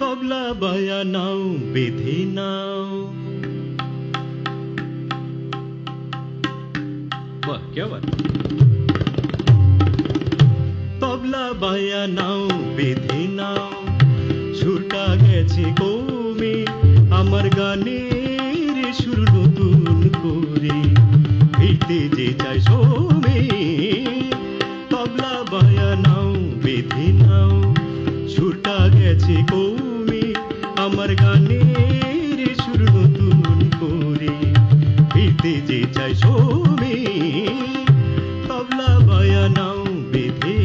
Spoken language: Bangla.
তবলা বায়া নাও, বেঁধে নাও। তবলা বায়া নাও, বিধি নাও। সুরটা গেছে কমে, আমার গানের সুর নতুন করে। ফিরতে যে চাই সোমে, তবলা বায়া নাও, বেঁধে নাও। সুরটা গেছে কমে আমার গানের সুর নতুন করে ফিরতে যে চাই সোমে তবলা বায়া নাও বেঁধে